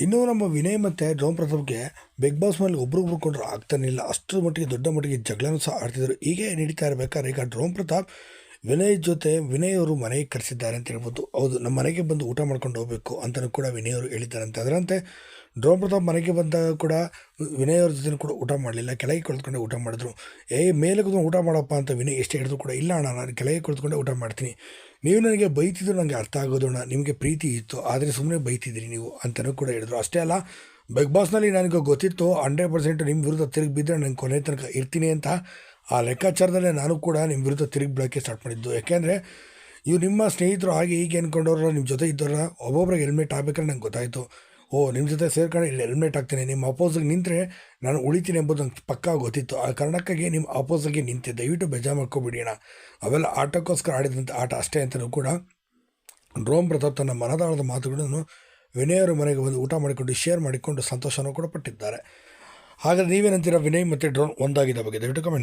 ಇನ್ನು ನಮ್ಮ ವಿನಯ್ ಮತ್ತು ಡ್ರೋಮ್ ಪ್ರತಾಪ್ಗೆ ಬಿಗ್ ಬಾಸ್ ಮೇಲೆ ಒಬ್ರೊಬ್ರು ಕೊಂಡ್ರು ಆಗ್ತಾನೆ ಇಲ್ಲ. ಅಷ್ಟರ ಮಟ್ಟಿಗೆ ದೊಡ್ಡ ಮಟ್ಟಿಗೆ ಜಗಳನೂ ಸಹ ಆಡ್ತಿದ್ರು. ಹೀಗೆ ನಡೀತಾ ಇರಬೇಕಾದ್ರೆ ಈಗ ಡ್ರೋಮ್ ಪ್ರತಾಪ್ ವಿನಯ್ ಜೊತೆ ವಿನಯ್ ಅವರು ಮನೆಗೆ ಕರೆಸಿದ್ದಾರೆ ಅಂತ ಹೇಳ್ಬೋದು. ಹೌದು, ನಮ್ಮ ಮನೆಗೆ ಬಂದು ಊಟ ಮಾಡ್ಕೊಂಡು ಹೋಗಬೇಕು ಅಂತಲೂ ಕೂಡ ವಿನಯ್ ಅವರು ಹೇಳಿದ್ದಾರಂತೆ. ಅದರಂತೆ ಡ್ರೋನ್ ಪ್ರತಾಪ್ ಮನೆಗೆ ಬಂದಾಗ ಕೂಡ ವಿನಯ್ ಅವ್ರ ಜೊತೆ ಕೂಡ ಊಟ ಮಾಡಲಿಲ್ಲ. ಕೆಳಗೆ ಕುಳಿತುಕೊಂಡೆ ಊಟ ಮಾಡಿದ್ರು. ಏ ಮೇಲೆ ಊಟ ಮಾಡಪ್ಪ ಅಂತ ವಿನಯ್ ಎಷ್ಟು ಹೇಳಿದ್ರು ಕೂಡ, ಇಲ್ಲ ಅಣ್ಣ, ನಾನು ಕೆಳಗೆ ಕುಳಿತುಕೊಂಡೆ ಊಟ ಮಾಡ್ತೀನಿ. ನೀವು ನನಗೆ ಬೈತಿದ್ರು, ನನಗೆ ಅರ್ಥ ಆಗೋದು ಅಣ್ಣ. ನಿಮಗೆ ಪ್ರೀತಿ ಇತ್ತು, ಆದರೆ ಸುಮ್ಮನೆ ಬೈತಿದ್ರಿ ನೀವು ಅಂತಲೂ ಕೂಡ ಹೇಳಿದ್ರು. ಅಷ್ಟೇ ಅಲ್ಲ, ಬಿಗ್ ಬಾಸ್ನಲ್ಲಿ ನನಗೆ ಗೊತ್ತಿತ್ತು, ಹಂಡ್ರೆಡ್ ಪರ್ಸೆಂಟ್ ನಿಮ್ಮ ವಿರುದ್ಧ ತಿರುಗಿ ಬಿದ್ದರೆ ನಾನು ಕೊನೆ ತನಕ ಇರ್ತೀನಿ ಅಂತ. ಆ ಲೆಕ್ಕಾಚಾರದಲ್ಲೇ ನಾನು ಕೂಡ ನಿಮ್ಮ ವಿರುದ್ಧ ತಿರುಗಿ ಬಿಡೋಕ್ಕೆ ಸ್ಟಾರ್ಟ್ ಮಾಡಿದ್ದು. ಯಾಕೆಂದರೆ ಇವು ನಿಮ್ಮ ಸ್ನೇಹಿತರು ಹಾಗೆ ಹೀಗೆ ಅಂದ್ಕೊಂಡವ್ರು ನಿಮ್ಮ ಜೊತೆ ಇದ್ದವ್ರ ಒಬ್ಬೊಬ್ರಿಗೆ ಹೆಲ್ಮೆಟ್ ಹಾಕ್ಬೇಕಂದ್ರೆ ನಂಗೆ ಗೊತ್ತಾಯಿತು. ಓ ನಿಮ್ಮ ಜೊತೆ ಸೇರ್ಕೊಂಡು ಇಲ್ಲಿ ಹೆಲ್ಮೆಟ್ ಹಾಕ್ತೀನಿ, ನಿಮ್ಮ ಅಪೋಸಿಗೆ ನಿಂತರೆ ನಾನು ಉಳಿತೀನಿ ಎಂಬುದು ನಂಗೆ ಪಕ್ಕಾ ಗೊತ್ತಿತ್ತು. ಆ ಕಾರಣಕ್ಕಾಗಿ ನಿಮ್ಮ ಅಪೋಸಿಗೆ ನಿಂತೆ ದಯವಿಟ್ಟು ಬೇಜಾರು ಮಾಡ್ಕೋಬಿಡೋಣ ಅವೆಲ್ಲ ಆಟಕ್ಕೋಸ್ಕರ ಆಡಿದಂಥ ಆಟ ಅಷ್ಟೇ ಅಂತಲೂ ಕೂಡ ಡ್ರೋಮ್ ಪ್ರತಾಪ್ ತನ್ನ ಮನದಾಳದ ಮಾತುಗಳನ್ನು ಅವರ ಮನೆಗೆ ಬಂದು ಊಟ ಮಾಡಿಕೊಂಡು ಶೇರ್ ಮಾಡಿಕೊಂಡು ಸಂತೋಷನೂ ಕೂಡ ಪಟ್ಟಿದ್ದಾರೆ. ಹಾಗಾದರೆ ನೀವೇನಂತೀರ ವಿನಯ್ ಮತ್ತು ಡ್ರೋನ್ ಒಂದಾಗಿದ್ದ ಬಗ್ಗೆ? ದಯವಿಟ್ಟು ಕಮೆಂಟ್